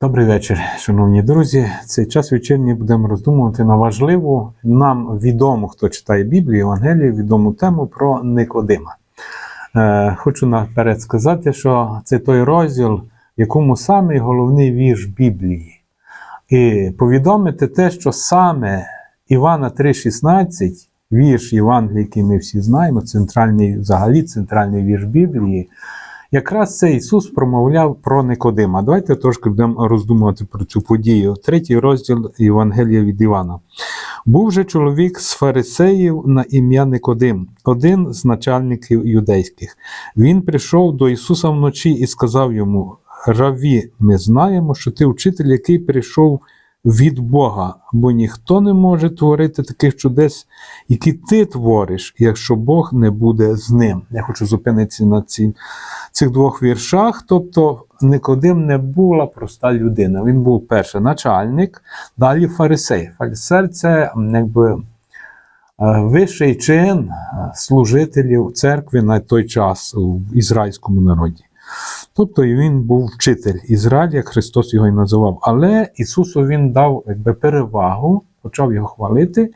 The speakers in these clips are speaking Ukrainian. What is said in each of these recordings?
Добрий вечір, шановні друзі. Цей час вечірній будемо роздумувати на важливу нам відому, хто читає Біблію, Євангелію, відому тему про Никодима. Е, хочу наперед сказати, що це той розділ, якому саме головний вірш Біблії. І повідомити те, що саме Івана 3,16, вірш Євангелії, який ми всі знаємо, центральний, взагалі центральний вірш Біблії. Якраз це Ісус промовляв про Никодима. Давайте трошки будемо роздумувати про цю подію. Третій розділ Євангелія від Івана. Був же чоловік з фарисеїв на ім'я Никодим, один з начальників юдейських. Він прийшов до Ісуса вночі і сказав йому: Раві, ми знаємо, що ти вчитель, який прийшов від Бога, бо ніхто не може творити таких чудес, які ти твориш, якщо Бог не буде з ним. Я хочу зупинитися на ці, цих двох віршах. Тобто Никодим не була проста людина. Він був перший начальник, далі фарисей. Фарисей це якби. е, Вищий чин е, служителів церкви на той час в ізраїльському народі. Тобто він був вчитель Ізраїль, як Христос його і називав. Але Ісусу він дав якби, перевагу, почав його хвалити,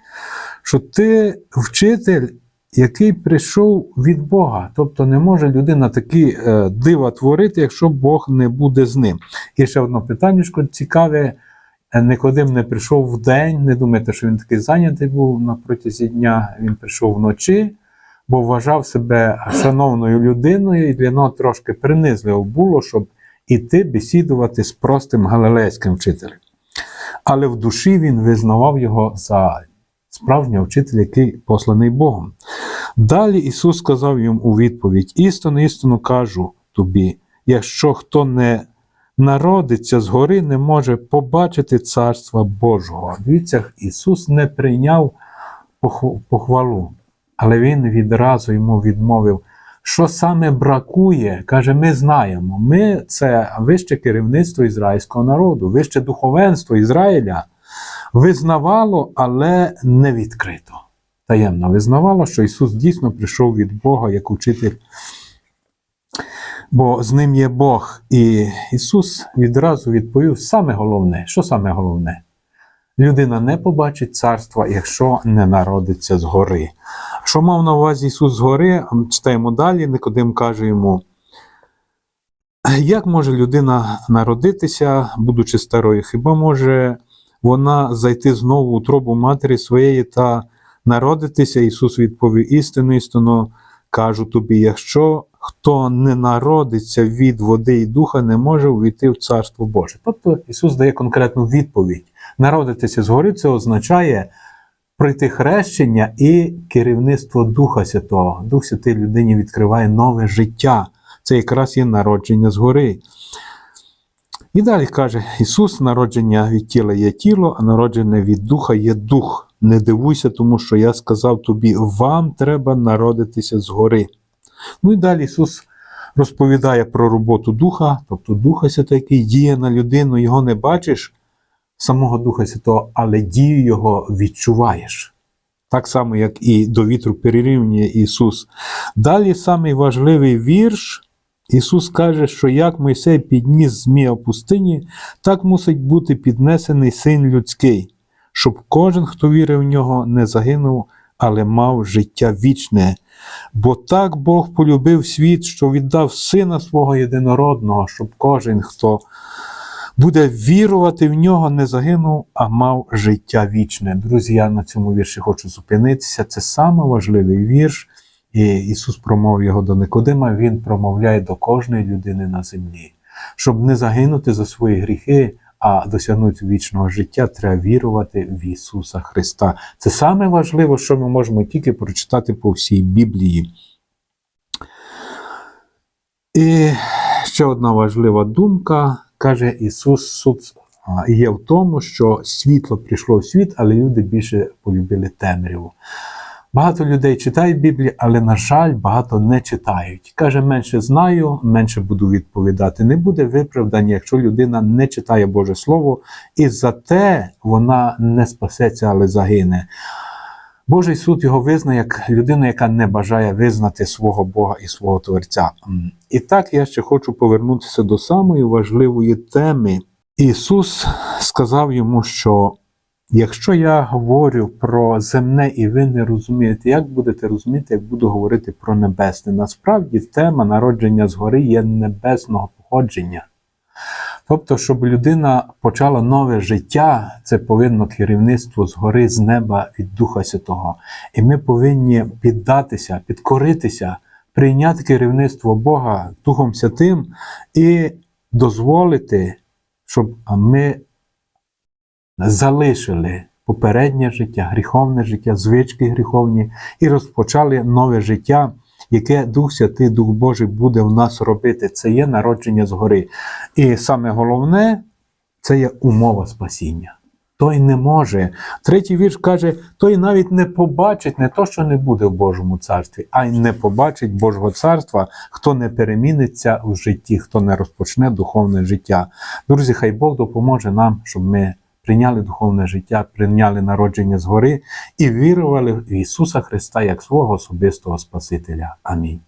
що ти вчитель, який прийшов від Бога. Тобто не може людина такі е, дива творити, якщо Бог не буде з ним. І ще одне питання цікаве. Е, Никодим не прийшов в день, не думайте, що він такий зайнятий був на протязі дня. Він прийшов вночі, бо вважав себе шановною людиною, і для нього трошки принизливо було, щоб іти бесідувати з простим галилейським вчителем. Але в душі він визнавав його за справжнього вчителя, який посланий Богом. Далі Ісус сказав йому у відповідь: істину, істину кажу тобі, якщо хто не народиться згори, не може побачити Царства Божого. Дивіться, Ісус не прийняв похвалу, але Він відразу йому відмовив. Що саме бракує, каже, ми знаємо. Ми це вище керівництво ізраїльського народу, вище духовенство Ізраїля визнавало, але не відкрито. Таємно визнавало, що Ісус дійсно прийшов від Бога як учитель бо з ним є Бог. І Ісус відразу відповів: саме головне, що саме головне? Людина не побачить царства, якщо не народиться згори. Що мав на увазі Ісус згори? Читаємо далі, Никодим каже йому. Як може людина народитися, будучи старою? Хіба може вона зайти знову у тробу матері своєї та народитися? Ісус відповів: істину, істину кажу тобі, якщо хто не народиться від води і духа, не може увійти в Царство Боже. Тобто Ісус дає конкретну відповідь. Народитися згори це означає пройти хрещення і керівництво Духа Святого. Дух Святий людині відкриває нове життя. Це якраз є народження згори. І далі каже Ісус: народження від тіла є тіло, а народження від духа є дух. Не дивуйся, тому що я сказав тобі, вам треба народитися згори. Ну і далі Ісус розповідає про роботу Духа, тобто Духа Святого, який діє на людину, його не бачиш, самого Духа Святого, але дію Його відчуваєш. Так само, як і до вітру перерівнює Ісус. Далі самий важливий вірш. Ісус каже, що як Мойсей підніс змія в пустині, так мусить бути піднесений син людський, щоб кожен, хто вірив в нього, не загинув, але мав життя вічне. Бо так Бог полюбив світ, що віддав сина свого єдинородного, щоб кожен, хто буде вірувати в нього, не загинув, а мав життя вічне. Друзі, я на цьому вірші хочу зупинитися. Це саме важливий вірш. І Ісус промовив його до Никодима, Він промовляє до кожної людини на землі. Щоб не загинути за свої гріхи, а досягнути вічного життя, треба вірувати в Ісуса Христа. Це саме важливе, що ми можемо тільки прочитати по всій Біблії. І ще одна важлива думка, каже Ісус, а, є в тому, що світло прийшло в світ, але люди більше полюбили темряву. Багато людей читають Біблію, але, на жаль, багато не читають. Каже, менше знаю, менше буду відповідати. Не буде виправдання, якщо людина не читає Боже Слово, і за те вона не спасеться, але загине. Божий суд його визнає як людина, яка не бажає визнати свого Бога і свого Творця. І так я ще хочу повернутися до самої важливої теми. Ісус сказав йому, що якщо я говорю про земне і ви не розумієте, як будете розуміти, як буду говорити про небесне? Насправді тема народження згори є небесного походження. Тобто, щоб людина почала нове життя, це повинно керівництво згори з неба від Духа Святого. І ми повинні піддатися, підкоритися, прийняти керівництво Бога Духом Святим і дозволити, щоб ми залишили попереднє життя, гріховне життя, звички гріховні, і розпочали нове життя, яке Дух Святий, Дух Божий буде в нас робити. Це є народження згори. І саме головне це є умова спасіння. Той не може. Третій вірш каже: той навіть не побачить не то, що не буде в Божому царстві, а й не побачить Божого царства, хто не переміниться в житті, хто не розпочне духовне життя. Друзі, хай Бог допоможе нам, щоб ми прийняли духовне життя, прийняли народження згори і вірували в Ісуса Христа як свого особистого Спасителя. Амінь.